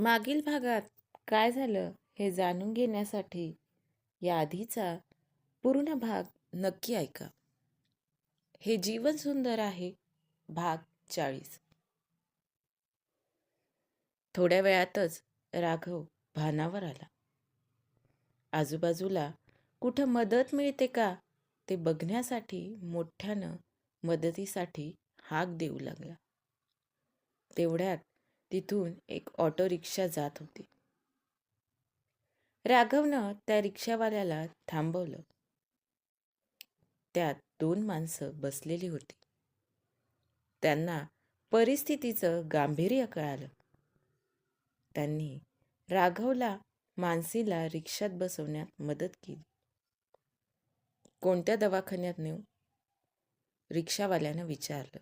मागील भागात काय झालं हे जाणून घेण्यासाठी या आधीचा पूर्ण भाग नक्की ऐका. हे जीवन सुंदर आहे भाग चाळीस. थोड्या वेळातच राघव भानावर आला. आजूबाजूला कुठं मदत मिळते का ते बघण्यासाठी मोठ्यानं मदतीसाठी हाक देऊ लागला. तेवढ्यात तिथून एक ऑटो रिक्षा जात होती. राघवनं त्या रिक्षावाल्याला थांबवलं. त्यात दोन माणसं बसलेली होती. त्यांना परिस्थितीचं गांभीर्य कळालं. त्यांनी राघवला मानसीला रिक्षात बसवण्यात मदत केली. कोणत्या दवाखान्यात नेऊ? रिक्षावाल्यानं विचारलं.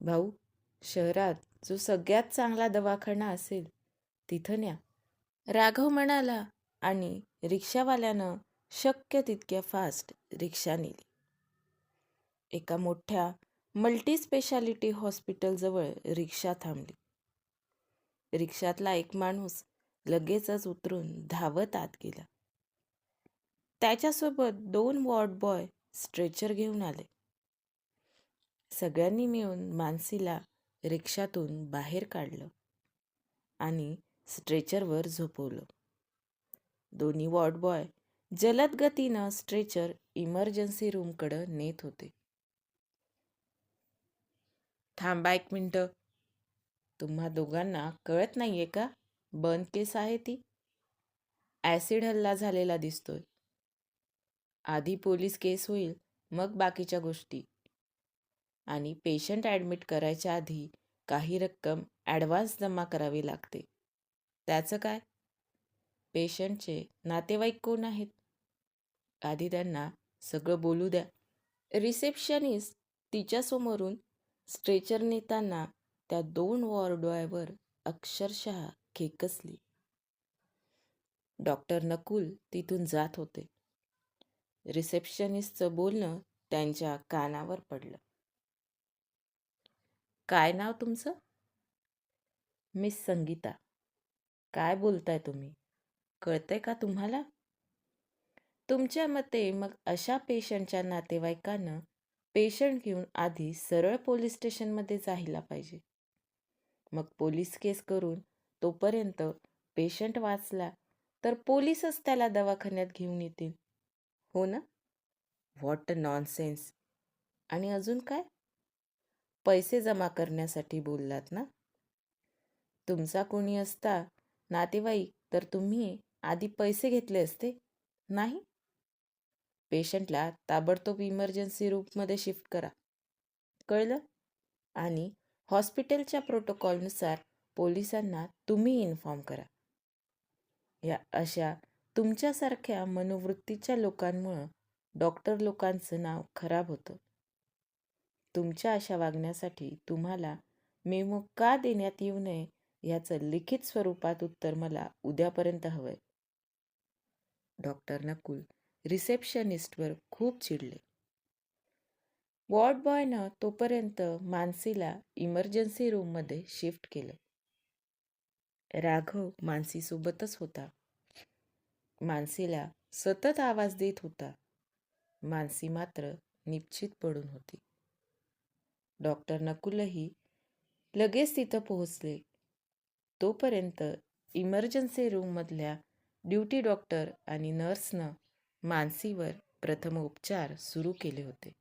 भाऊ शहरात जो सगळ्यात चांगला दवाखाना असेल तिथं न्या. राघव म्हणाला आणि रिक्षावाल्यानं शक्य तितक्या फास्ट रिक्षा नेली. एका मोठ्या मल्टी स्पेशालिटी हॉस्पिटलजवळ रिक्षा थांबली. रिक्षातला एक माणूस लगेचच उतरून धावत आत गेला. त्याच्यासोबत दोन वॉर्ड बॉय स्ट्रेचर घेऊन आले. सगळ्यांनी मिळून मानसीला रिक्षातून बाहेर काढलं आणि स्ट्रेचरवर झोपवलं. दोन्ही वॉर्ड बॉय जलद गतीनं स्ट्रेचर इमर्जन्सी रूमकडं नेत होते. थांबा एक मिनटं. तुम्हा दोघांना कळत नाहीये का? बर्न केस आहे ती. ॲसिड हल्ला झालेला दिसतोय. आधी पोलीस केस होईल मग बाकीच्या गोष्टी. आणि पेशंट ॲडमिट करायच्या आधी काही रक्कम ॲडव्हान्स जमा करावी लागते. त्याचं काय? पेशंटचे नातेवाईक कोण आहेत? आधी त्यांना सगळं बोलू द्या. रिसेप्शनिस्ट तिच्यासमोरून स्ट्रेचर नेताना त्या दोन वॉर्डवर अक्षरशः खेकसली. डॉक्टर नकुल तिथून जात होते. रिसेप्शनिस्टचं बोलणं त्यांच्या कानावर पडलं. काय नाव तुमचं? मिस संगीता. काय बोलताय तुम्ही? कळतंय का तुम्हाला? तुमच्या मते मग अशा पेशंटच्या नातेवाईकानं पेशंट घेऊन आधी सरळ पोलीस स्टेशनमध्ये जायला पाहिजे. मग पोलीस केस करून तोपर्यंत पेशंट वाचला तर पोलीसच त्याला दवाखान्यात घेऊन येतील. हो ना? What a nonsense. आणि अजून काय? पैसे जमा करण्यासाठी बोललात ना? तुमचा कोणी असता नातेवाईक तर तुम्ही आधी पैसे घेतले असते नाही? पेशंटला ताबडतोब इमर्जन्सी रूममध्ये शिफ्ट करा. कळलं? आणि हॉस्पिटलच्या प्रोटोकॉलनुसार पोलिसांना तुम्ही इन्फॉर्म करा. या अशा तुमच्यासारख्या मनोवृत्तीच्या लोकांमुळं डॉक्टर लोकांचं नाव खराब होतं. तुमच्या अशा वागण्यासाठी तुम्हाला मेमो का देण्यात येऊ नये याचं लिखित स्वरूपात उत्तर मला उद्यापर्यंत हवंय. डॉक्टर नकुल रिसेप्शनिस्टवर खूप चिडले. वॉर्ड बॉयनं तोपर्यंत मानसीला इमर्जन्सी रूममध्ये शिफ्ट केलं. राघव मानसीसोबतच होता. मानसीला सतत आवाज देत होता. मानसी मात्र निश्चित पडून होती. डॉक्टर नकुलही लगेच तिथं पोहोचले. तोपर्यंत इमर्जन्सी रूममधल्या ड्युटी डॉक्टर आणि नर्सनं मानसीवर प्रथम उपचार सुरू केले होते.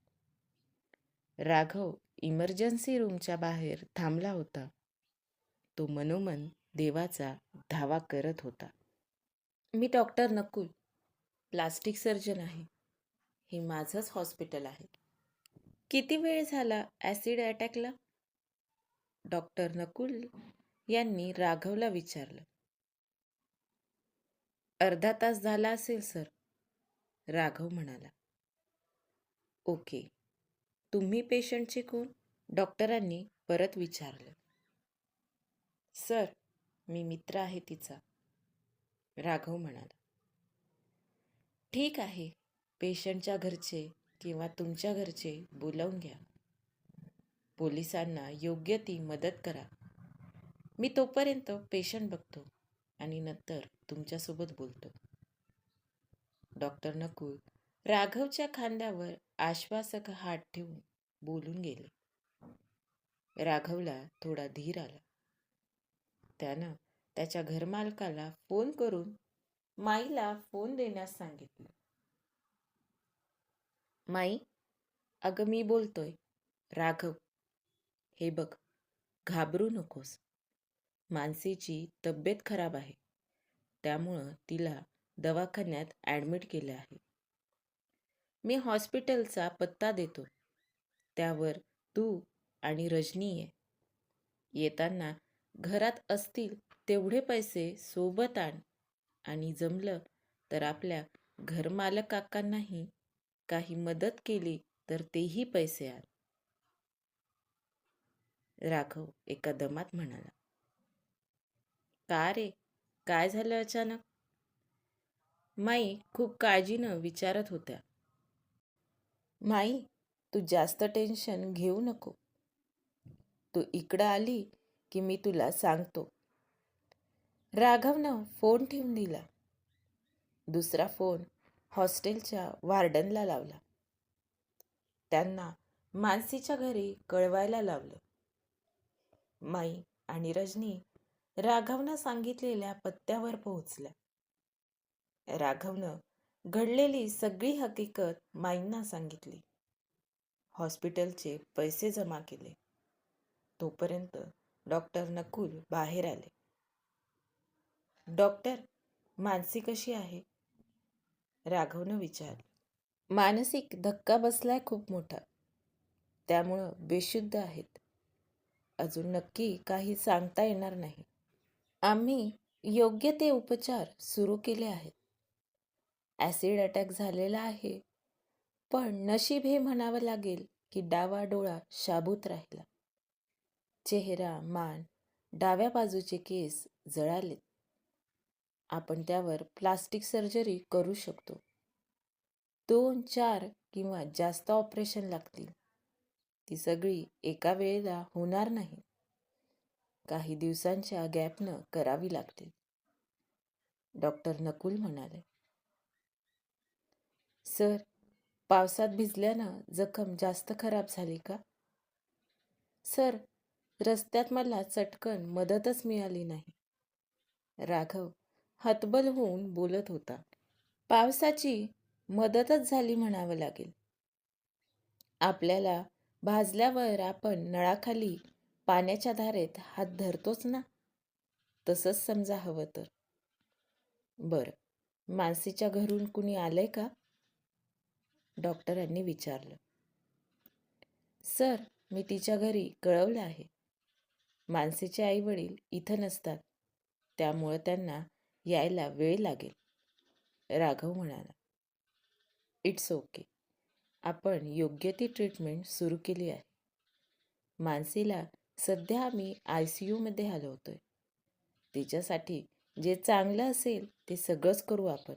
राघव इमर्जन्सी रूमच्या बाहेर थांबला होता. तो मनोमन देवाचा धावा करत होता. मी डॉक्टर नकुल. प्लास्टिक सर्जन आहे. हे माझंच हॉस्पिटल आहे. किती वेळ झाला ॲसिड अटॅकला? डॉक्टर नकुल यांनी राघवला विचारलं. अर्धा तास झाला असेल सर राघव म्हणाला. ओके. तुम्ही पेशंटचे कोण? डॉक्टरांनी परत विचारलं. सर मी मित्र आहे तिचा राघव म्हणाला. ठीक आहे. पेशंटच्या घरचे किंवा तुमच्या घरचे बोलावून घ्या. पोलिसांना योग्य ती मदत करा. मी तोपर्यंत पेशंट बघतो आणि नंतर तुमच्यासोबत बोलतो. डॉक्टर नकुल राघवच्या खांद्यावर आश्वासक हात ठेवून बोलून गेले. राघवला थोडा धीर आला. त्यानं त्याच्या घरमालकाला फोन करून माईला फोन देण्यास सांगितलं. माई अगं मी बोलतोय. राघव हे बघ घाबरू नकोस. मानसीची तब्येत खराब आहे. त्यामुळं तिला दवाखान्यात ॲडमिट केलं आहे. मी हॉस्पिटलचा पत्ता देतो. त्यावर तू आणि रजनी ये. येताना घरात असतील तेवढे पैसे सोबत आण. आणि जमलं तर आपल्या घरमालक काकांनाही काही मदत केली तर तेही पैसे आत राघव एका दमात म्हणाला का रे? काय झालं अचानक? माई खूप काळजीनं विचारत होत्या. माई तू जास्त टेन्शन घेऊ नको. तू इकडं आली की मी तुला सांगतो. राघवनं फोन ठेवून दिला. दुसरा फोन हॉस्टेलच्या वार्डनला लावला. त्यांना मानसीच्या घरी कळवायला लावलं. माई आणि रजनी राघवनं सांगितलेल्या पत्त्यावर पोहोचल्या. राघवनं घडलेली सगळी हकीकत माईंना सांगितली. हॉस्पिटलचे पैसे जमा केले. तोपर्यंत डॉक्टर नकुल बाहेर आले. डॉक्टर मानसी कशी आहे? राघवनं विचारलं. मानसिक धक्का बसलाय खूप मोठा. त्यामुळं बेशुद्ध आहेत. अजून नक्की काही सांगता येणार नाही. आम्ही योग्य ते उपचार सुरू केले आहेत. ॲसिड अटॅक झालेला आहे. पण नशीब हे म्हणावं लागेल की डावा डोळा शाबूत राहिला. चेहरा मान डाव्या बाजूचे केस जळालेत. आपण त्यावर प्लास्टिक सर्जरी करू शकतो. दोन चार किंवा जास्त ऑपरेशन लागतील. ती सगळी एका वेळेला होणार नाही. काही दिवसांच्या गॅपनं करावी लागते. डॉक्टर नकुल म्हणाले. सर पावसात भिजल्यानं जखम जास्त खराब झाली का? सर रस्त्यात मला चटकन मदतच मिळाली नाही. राघव हतबल होऊन बोलत होता. पावसाची मदतच झाली म्हणावं लागेल. आपल्याला भाजल्यावर आपण नळाखाली पाण्याच्या धारेत हात धरतोच ना? तसंच समजा हवं तर. बरं मानसीच्या घरून कुणी आलंय का? डॉक्टरांनी विचारलं. सर मी तिच्या घरी कळवलं आहे. मानसीचे आई वडील इथं नसतात. त्यामुळं त्यांना यायला वेळ लागेल. राघव म्हणाला इट्स ओके आपण योग्य ती ट्रीटमेंट सुरू केली आहे. मानसीला सध्या आम्ही आय सी यूमध्ये हलवतोय. तिच्यासाठी जे चांगलं असेल ते सगळंच करू आपण.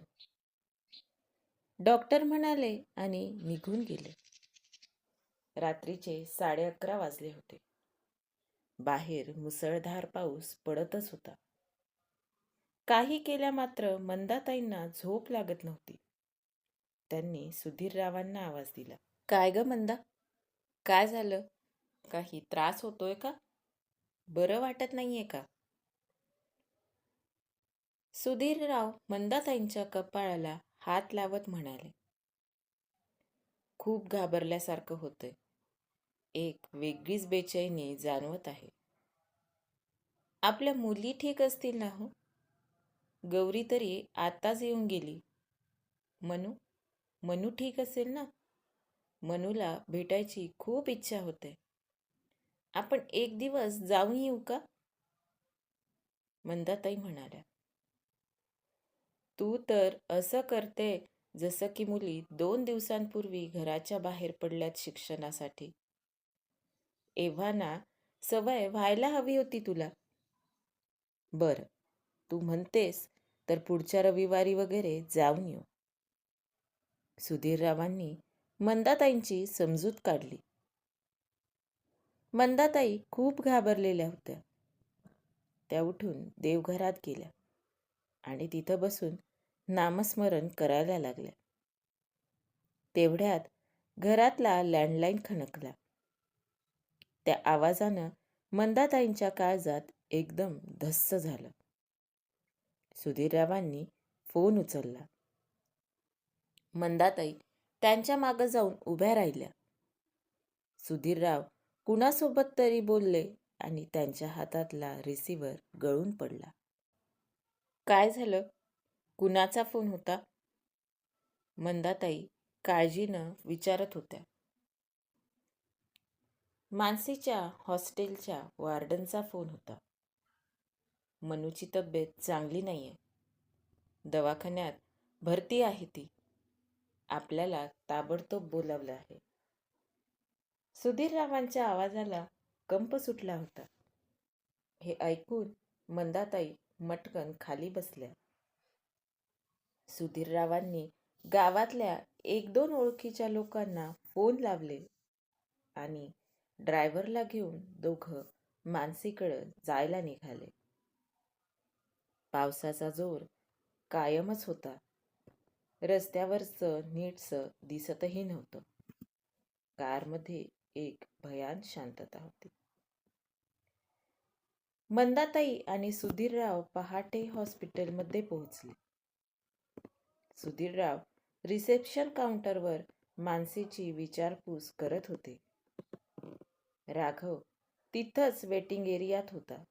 डॉक्टर म्हणाले आणि निघून गेले. रात्रीचे साडे अकरा वाजले होते. बाहेर मुसळधार पाऊस पडतच होता. काही केल्या मात्र मंदाताईंना झोप लागत नव्हती. त्यांनी सुधीररावांना आवाज दिला काय ग मंदा? काय झालं? काही त्रास होतोय का? बरं वाटत नाहीये का? सुधीरराव मंदाताईंच्या कपाळाला हात लावत म्हणाले खूप घाबरल्यासारखं होतंय. एक वेगळीच बेचैनी जाणवत आहे. आपल्या मुली ठीक असतील ना हो? गौरी तरी आताच येऊन गेली. मनू मनू ठीक असेल ना? मनूला भेटायची खूप इच्छा होते. आपण एक दिवस जाऊन येऊ का? मंदाताई म्हणाल्या. तू तर असं करते जसं की मुली दोन दिवसांपूर्वी घराच्या बाहेर पडल्यात शिक्षणासाठी. एव्हा सवय व्हायला हवी होती तुला. बर तू म्हणतेस तर पुढच्या रविवारी वगैरे जाऊन येऊ. सुधीररावांनी मंदाताईंची समजूत काढली. मंदाताई खूप घाबरलेल्या होत्या. त्या उठून देवघरात गेल्या आणि तिथं बसून नामस्मरण करायला लागल्या. तेवढ्यात घरातला लँडलाईन खणकला. त्या आवाजानं मंदाताईंच्या काळजात एकदम धस्स झालं. सुधीररावांनी फोन उचलला. मंदाताई त्यांच्या मागं जाऊन उभ्या राहिल्या. सुधीरराव कुणासोबत तरी बोलले आणि त्यांच्या हातातला रिसिव्हर गळून पडला. काय झालं? कुणाचा फोन होता? मंदाताई काळजीनं विचारत होत्या. मानसीच्या हॉस्टेलच्या वार्डनचा फोन होता. मनूची तब्येत चांगली नाही आहे दवाखान्यात भरती आहे ती. आपल्याला ताबडतोब बोलावलं आहे. सुधीररावांच्या आवाजाला कंप सुटला होता. हे ऐकून मंदाताई मटकन खाली बसल्या. सुधीररावांनी गावातल्या एक दोन ओळखीच्या लोकांना फोन लावले आणि ड्रायव्हरला घेऊन दोघं मानसीकडं जायला निघाले. पावसाचा जोर कायमच होता. रस्त्यावरचं नीटसं दिसतही नव्हतं. कारमध्ये एक भयान शांतता होती. मंदाताई आणि सुधीरराव पहाटे हॉस्पिटलमध्ये पोहोचले. सुधीरराव रिसेप्शन काउंटरवर मानसीची विचारपूस करत होते. राघव तिथंच वेटिंग एरियात होता.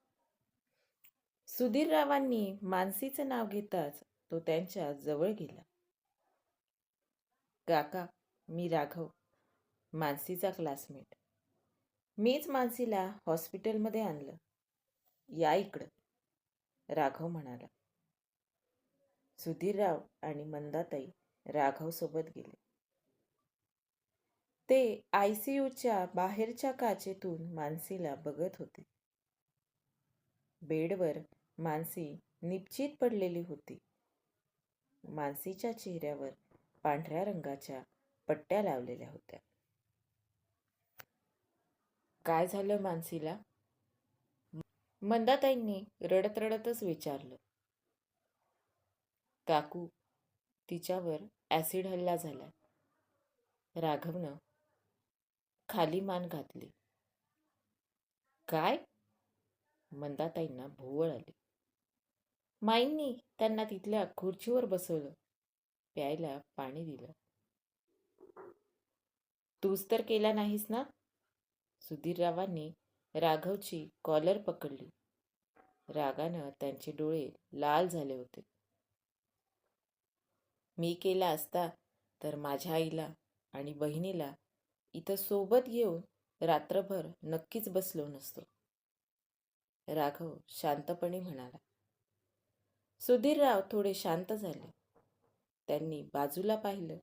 सुधीररावांनी मानसीचं नाव घेताच तो त्यांच्या जवळ गेला. काका मी राघव मानसीचा क्लासमेट. मीच मानसीला हॉस्पिटलमध्ये आणलं. या इकडं राघव म्हणाला. सुधीरराव आणि मंदाताई राघव सोबत गेले. ते आय सी यूच्या बाहेरच्या काचेतून मानसीला बघत होते. बेडवर मानसी निपचित पडलेली होती. मानसीच्या चेहऱ्यावर पांढऱ्या रंगाच्या पट्ट्या लावलेल्या होत्या. काय झालं मानसीला? मंदाताईंनी रडत रडतच विचारलं. काकू तिच्यावर ऍसिड हल्ला झाला. राघवनं खाली मान घातली. काय? मंदाताईंना भोवळ आली. माईंनी त्यांना तिथल्या खुर्चीवर बसवलं. प्यायला पाणी दिलं. तूच तर केला नाहीस ना? सुधीररावांनी राघवची कॉलर पकडली. रागानं त्यांचे डोळे लाल झाले होते. मी केला असता तर माझ्या आईला आणि बहिणीला इथं सोबत घेऊन रात्रभर नक्कीच बसलो नसतो. राघव शांतपणे म्हणाला. सुधीरराव थोडे शांत झाले. त्यांनी बाजूला पाहिलं.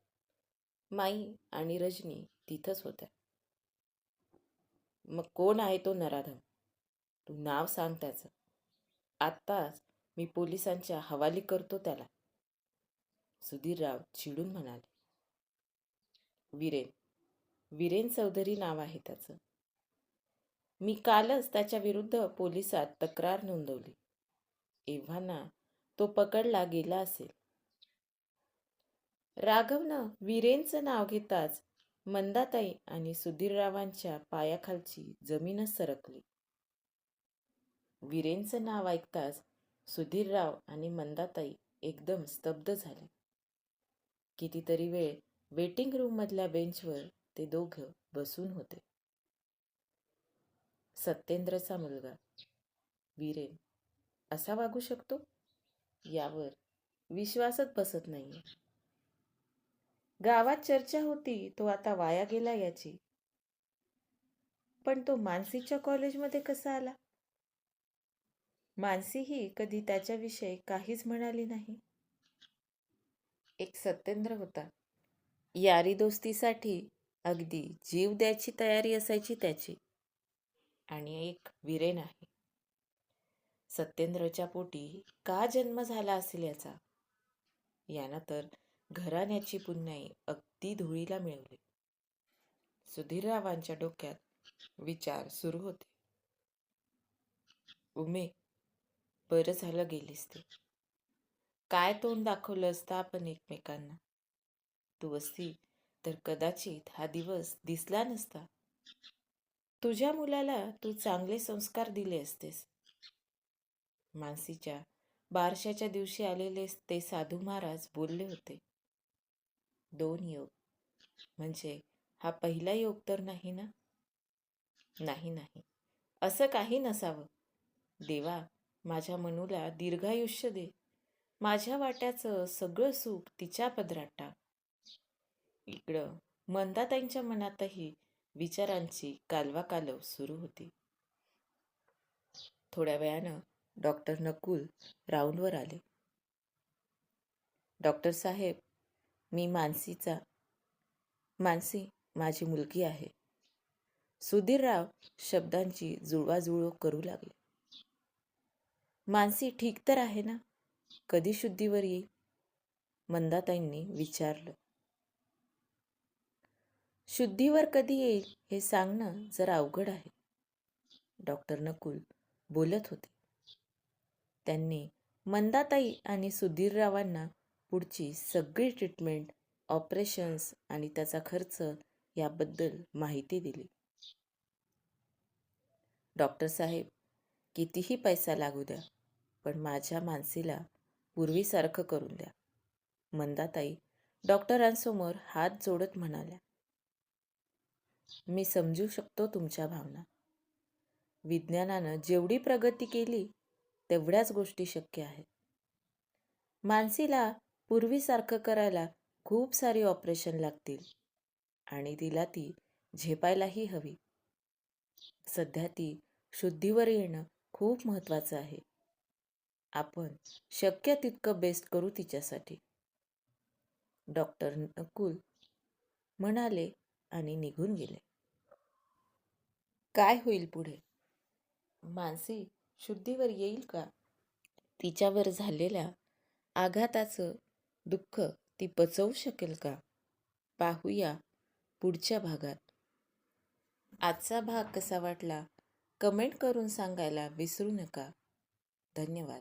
माई आणि रजनी तिथंच होत्या. मग कोण आहे तो नराधम? तू नाव सांग त्याचं. आत्ताच मी पोलिसांच्या हवाली करतो त्याला. सुधीरराव चिडून म्हणाले. विरेन विरेन चौधरी नाव आहे त्याचं. मी कालच त्याच्या विरुद्ध पोलिसात तक्रार नोंदवली. एव्हाना तो पकडला गेला असेल. राघवनं वीरेंचं नाव घेताच मंदाताई आणि सुधीररावांच्या पायाखालची जमीनच सरकली. वीरेंचं नाव ऐकताच सुधीरराव आणि मंदाताई एकदम स्तब्ध झाले. कितीतरी वेळ वेटिंग रूममधल्या बेंचवर ते दोघं बसून होते. सत्येंद्रचा मुलगा. वीरेन असा वागू शकतो? यावर विश्वासच बसत नाहीये. गावात चर्चा होती तो आता वाया गेला याची. पण तो मानसीच्या कॉलेजमध्ये कसा आला? मानसीही कधी त्याच्याविषयी काहीच म्हणाली नाही. एक सत्येंद्र होता. यारी दोस्तीसाठी अगदी जीव द्यायची तयारी असायची त्याची. आणि एक विरेन आहे. सत्येंद्रच्या पोटी का जन्म झाला असेल याचा? यानं तर घराण्याची पुण्याई अगदी धुळीला मिळवली. सुधीररावांच्या डोक्यात विचार सुरू होते. उमे बरं झालं गेलीस ते. काय तोंड दाखवलं असतं आपण एकमेकांना? तू असती तर कदाचित हा दिवस दिसला नसता. तुझ्या मुलाला तू चांगले संस्कार दिले असतेस. मानसीच्या बारशाच्या दिवशी आलेले ते साधू महाराज बोलले होते. दोन योग. म्हणजे हा पहिला योग तर नाही ना? नाही नाही. असं काही नसावं. देवा माझ्या मनूला दीर्घायुष्य दे. माझ्या वाट्याचं सगळं सुख तिच्या पदरात टाक. इकडं मंदाताईंच्या मनातही विचारांची कालवाकालव सुरू होती. थोड्या वेळानं डॉक्टर नकुल राऊंडवर आले. डॉक्टर साहेब मी मानसीचा मानसी माझी मुलगी आहे. सुधीरराव शब्दांची जुळवाजुळव करू लागले. मानसी ठीक तर आहे ना? कधी शुद्धीवर येईल? मंदाताईंनी विचारलं. शुद्धीवर कधी येईल हे सांगणं जरा अवघड आहे. डॉक्टर नकुल बोलत होते. त्यांनी मंदाताई आणि सुधीररावांना पुढची सगळी ट्रीटमेंट ऑपरेशन्स आणि त्याचा खर्च याबद्दल माहिती दिली. डॉक्टर साहेब कितीही पैसा लागू द्या पण माझ्या मानसीला पूर्वीसारखं करून द्या. मंदाताई डॉक्टरांसमोर हात जोडत म्हणाल्या. मी समजू शकतो तुमच्या भावना. विज्ञानानं जेवढी प्रगती केली तेवढ्याच गोष्टी शक्य आहेत. मानसीला पूर्वीसारखं करायला खूप सारी ऑपरेशन लागतील आणि तिला ती झेपायलाही हवी. सध्या ती शुद्धीवर येणं खूप महत्त्वाचं आहे. आपण शक्य तितकं बेस्ट करू तिच्यासाठी. डॉक्टर नकुल म्हणाले आणि निघून गेले. काय होईल पुढे? मानसी शुद्धीवर येईल का? तिच्यावर झालेल्या आघाताचं दुःख ती पचवू शकेल का? पाहूया पुढच्या भागात. आजचा भाग कसा वाटला? कमेंट करून सांगायला विसरू नका. धन्यवाद.